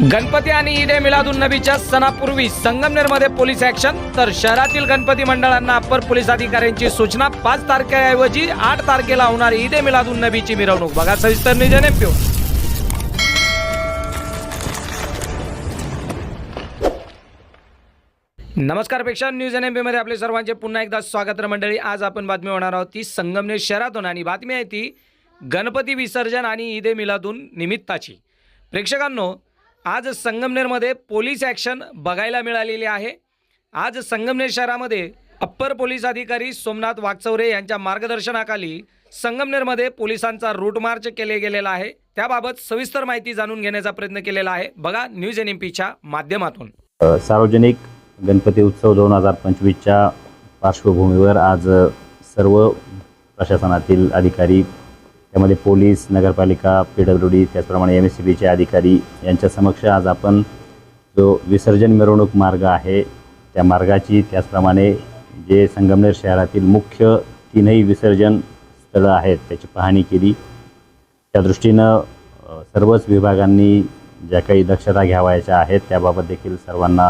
गणपती आणि ईद ए मिलादुन नबीच्या सणापूर्वी संगमनेरमध्ये पोलीस ऍक्शन तर शहरातील गणपती मंडळांना अप्पर पोलीस अधिकाऱ्यांची सूचना पाच तारखेऐवजी आठ तारखेला होणार ईद ए मिलादुन नबीची मिरवणूक. बघा सविस्तर निजन एमपीओ नमस्कारपेक्षा न्यूज एन एममध्ये आपले सर्वांचे पुन्हा एकदा स्वागत मंडळी. आज आपण बातमी होणार आहोत ती संगमनेर शहरातून आणि बातमी आहे ती गणपती विसर्जन आणि ईद ए मिलादून निमित्ताची. प्रेक्षकांनो आज संगमनेरमध्ये पोलीस ॲक्शन बघायला मिळालेली आहे. आज संगमनेर शहरामध्ये अप्पर पोलीस अधिकारी सोमनाथ वागचौरे यांच्या मार्गदर्शनाखाली संगमनेरमध्ये पोलिसांचा रूट मार्च केले गेलेला आहे. त्याबाबत सविस्तर माहिती जाणून घेण्याचा प्रयत्न केलेला आहे. बघा न्यूज एन एम पीच्या माध्यमातून सार्वजनिक गणपती उत्सव दोन हजार पंचवीसच्या पार्श्वभूमीवर आज सर्व प्रशासनातील अधिकारी त्यामध्ये पोलीस नगरपालिका पी डब्ल्यू डी त्याचप्रमाणे एम एस सी बीचे अधिकारी यांच्या समक्ष आज आपण जो विसर्जन मिरवणूक मार्ग आहे त्या मार्गाची त्याचप्रमाणे जे संगमनेर शहरातील मुख्य तीनही विसर्जन स्थळं आहेत त्याची पाहणी केली. त्या दृष्टीनं सर्वच विभागांनी ज्या काही दक्षता घ्यावायच्या आहेत त्याबाबत देखील सर्वांना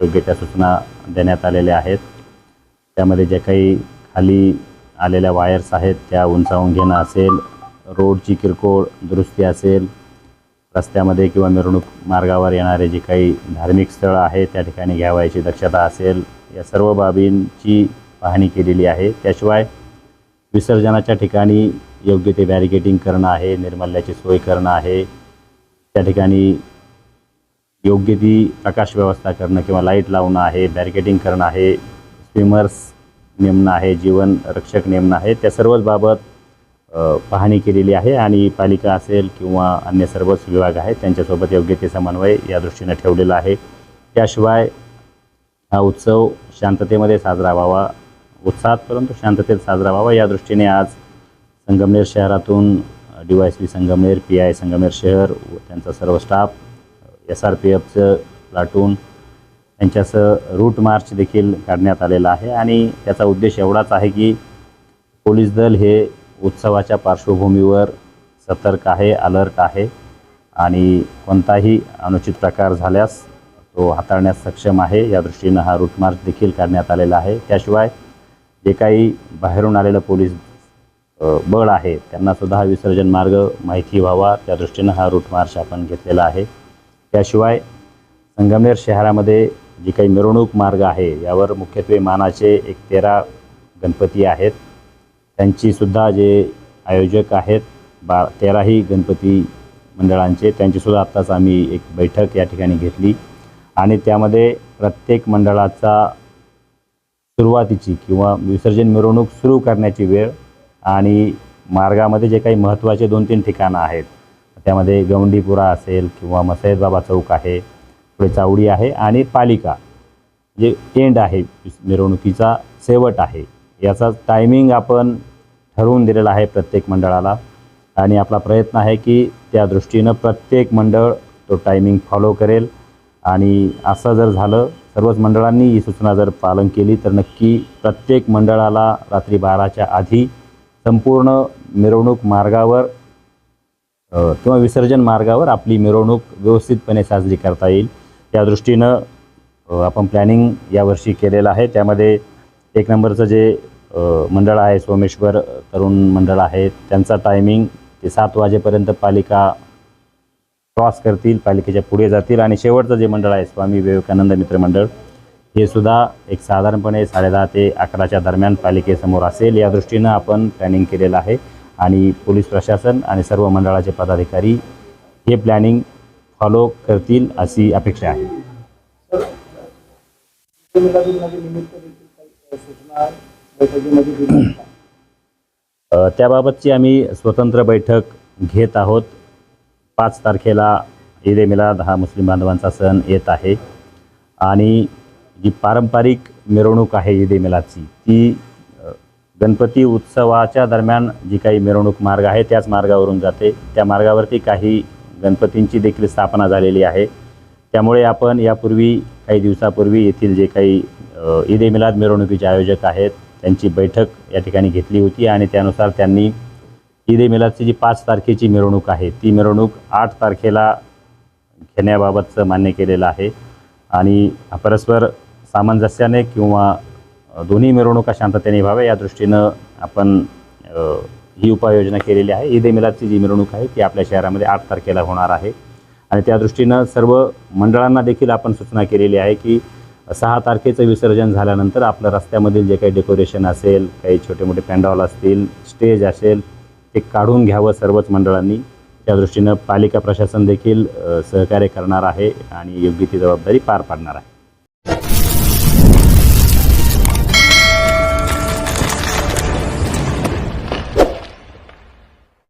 योग्य त्या सूचना देण्यात आलेल्या आहेत. त्यामध्ये ज्या काही खाली आलेल्या वायर्स आहेत त्या उंचावून घेणं असेल रोडची किरकोळ दुरुस्ती असेल रस्त्यामध्ये किंवा मिरवणूक मार्गावर येणारे जे काही धार्मिक स्थळं आहे त्या ठिकाणी घ्यावायची दक्षता असेल या सर्व बाबींची पाहणी केलेली आहे. त्याशिवाय विसर्जनाच्या ठिकाणी योग्य ते बॅरिकेटिंग करणं आहे निर्मल्याची सोय करणं आहे त्या ठिकाणी योग्य ती प्रकाश व्यवस्था करणं किंवा लाइट लावणं आहे बॅरिकेटिंग करणं आहे स्विमर्स नेमणं आहे जीवन रक्षक नेमणं आहे त्या सर्वच बाबत पाहणी केलेली आहे आणि पालिका असेल किंवा अन्य सर्वच विभाग आहेत त्यांच्यासोबत योग्य ते समन्वय या दृष्टीनं ठेवलेला आहे. त्याशिवाय हा उत्सव शांततेमध्ये साजरा व्हावा उत्साहात परंतु शांततेत साजरा व्हावा या दृष्टीने आज संगमनेर शहरातून D Y S P Sangamner P I Sangamner शहर व त्यांचा सर्व स्टाफ एस आर पी एफचं प्लाटून यांच्यासह रूट मार्च देखील काढण्यात आलेला आहे. आणि त्याचा उद्देश एवढाच आहे की पोलीस दल हे उत्सवाच्या पार्श्वभूमीवर सतर्क आहे अलर्ट आहे. आणि कोणताही अनुचित प्रकार झाल्यास तो हाताळण्यास सक्षम आहे. या दृष्टीनं हा रूट मार्च देखील काढण्यात आलेला आहे. त्याशिवाय जे काही बाहेरून आलेलं पोलीस बळ आहे त्यांनासुद्धा हा विसर्जन मार्ग माहिती व्हावा. त्या दृष्टीनं हा रूट मार्च आपण घेतलेला आहे. त्याशिवाय संगमनेर शहरामध्ये जी काही मिरवणूक मार्ग आहे यावर मुख्यत्वे मानाचे एक तेरा गणपती आहेत. त्यांचीसुद्धा जे आयोजक आहेत बा तेराही गणपती मंडळांचे त्यांचीसुद्धा आत्ताच आम्ही एक बैठक या ठिकाणी घेतली. आणि त्यामध्ये प्रत्येक मंडळाचा सुरुवातीची किंवा विसर्जन मिरवणूक सुरू करण्याची वेळ आणि मार्गामध्ये जे काही महत्त्वाचे दोन तीन ठिकाणं आहेत त्यामध्ये गवंडीपुरा असेल किंवा मसैद बाबा चौक आहे पुढे चावडी आहे आणि पालिका जे एंड आहे मिरवणुकीचा शेवट आहे. याचा टायमिंग आपण ठरवून दिलेला आहे प्रत्येक मंडळाला आणि आपला प्रयत्न आहे की त्या दृष्टीनं प्रत्येक मंडळ तो टायमिंग फॉलो करेल. आणि असं जर झालं सर्वच मंडळांनी ही सूचना जर पालन केली तर नक्की प्रत्येक मंडळाला रात्री बाराच्या आधी संपूर्ण मिरवणूक मार्गावर किंवा विसर्जन मार्गावर आपली मिरवणूक व्यवस्थितपणे साजरी करता येईल. त्या दृष्टीनं आपण प्लॅनिंग यावर्षी केलेलं आहे. त्यामध्ये एक नंबरचं जे मंडळ आहे सोमेश्वर तरुण मंडळ आहे त्यांचा टायमिंग ते सात वाजेपर्यंत पालिका क्रॉस करतील पालिकेच्या पुढे जातील आणि शेवटचं जे मंडळ आहे स्वामी विवेकानंद मित्र मंडळ हे सुद्धा एक साधारणपणे साडेदहा ते अकराच्या दरम्यान पालिकेसमोर असेल. या दृष्टीनं आपण प्लॅनिंग केलेलं आहे आणि पोलीस प्रशासन आणि सर्व मंडळाचे पदाधिकारी हे प्लॅनिंग फॉलो करतील अशी अपेक्षा आहे. त्याबाबतची आम्ही स्वतंत्र बैठक घेत आहोत. पाच तारखेला ईद ए मिलाद हा मुस्लिम बांधवांचा सण येत आहे. आणि जी पारंपरिक मिरवणूक आहे ईद ए मिलादची ती गणपती उत्सवाच्या दरम्यान जी काही मिरवणूक मार्ग आहे त्याच मार्गावरून जाते. त्या मार्गावरती काही गणपतींची देखील स्थापना झालेली आहे. त्यामुळे आपण यापूर्वी काही दिवसापूर्वी येथील जे काही ईद ए मिलाद मिरवणुकीचे आयोजक आहेत त्यांची बैठक या ठिकाणी घेतली होती आणि त्यानुसार त्यांनी ईद ए मिलादची जी पाच तारखेची मिरवणूक आहे ती मिरवणूक आठ तारखेला घेण्याबाबतचं मान्य केलेलं आहे. आणि परस्पर सामंजस्याने किंवा दोन्ही मिरवणुका शांततेने व्हाव्या या दृष्टीनं आपण ही उपाययोजना केलेली आहे. ईद ए मिलादची जी मिरवणूक आहे ती आपल्या शहरामध्ये आठ तारखेला होणार आहे. आणि त्या दृष्टीनं सर्व मंडळांना देखील आपण सूचना केलेली आहे की सहा तारखेचं विसर्जन झाल्यानंतर आपलं रस्त्यामधील जे काही डेकोरेशन असेल काही छोटे मोठे पॅन्डॉल असतील स्टेज असेल ते काढून घ्यावं सर्वच मंडळांनी. त्या दृष्टीनं पालिका प्रशासन देखील सहकार्य करणार आहे आणि योग्य ती जबाबदारी पार पाडणार आहे.